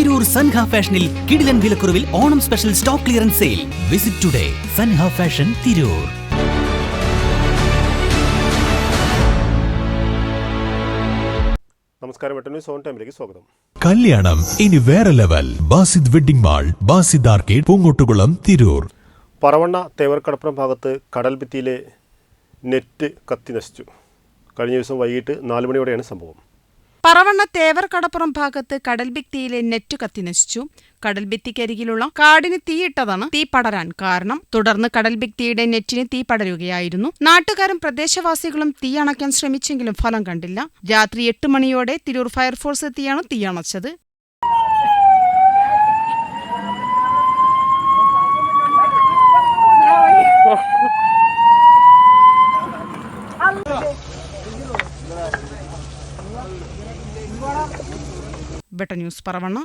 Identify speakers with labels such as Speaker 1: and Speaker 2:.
Speaker 1: തിരൂർ സൻഹ ഫാഷനിൽ കിടിലൻ വിലക്കുറവിൽ Onam special stock clearance sale. Visit today Sanha fashion Tirur.
Speaker 2: നമസ്കാരം സ്വാഗതം.
Speaker 3: കല്യാണം ഇനി വേറെ level. Basid wedding mall Basid arcade Poongottukulam Tirur.
Speaker 2: Paravanna Thevarkadappuram ഭാഗത്ത് കടൽ ഭിത്തിയിലെ നെറ്റ് കത്തി നശിച്ചു. കഴിഞ്ഞ ദിവസം വൈകിട്ട് നാല് മണിയോടെയാണ് സംഭവം.
Speaker 4: പറവണ്ണ തേവർ കടപ്പുറം ഭാഗത്ത് കടൽഭിത്തിയിലെ നെറ്റ് കത്തിനശിച്ചു കടൽഭിത്തിക്കരികിലുള്ള കാടിന് തീയിട്ടതാണ് തീ പടരാൻ കാരണം. തുടർന്ന് കടൽഭിത്തിയുടെ നെറ്റിന് തീ പടരുകയായിരുന്നു. നാട്ടുകാരും പ്രദേശവാസികളും തീ അണയ്ക്കാൻ ശ്രമിച്ചെങ്കിലും ഫലം കണ്ടില്ല. രാത്രി എട്ട് മണിയോടെ തിരൂർ ഫയർഫോഴ്സ് എത്തിയാണ് തീയണച്ചത് ಬೆಟ್ಟ ನ್ಯೂಸ್ ಪರವಣ್ಣ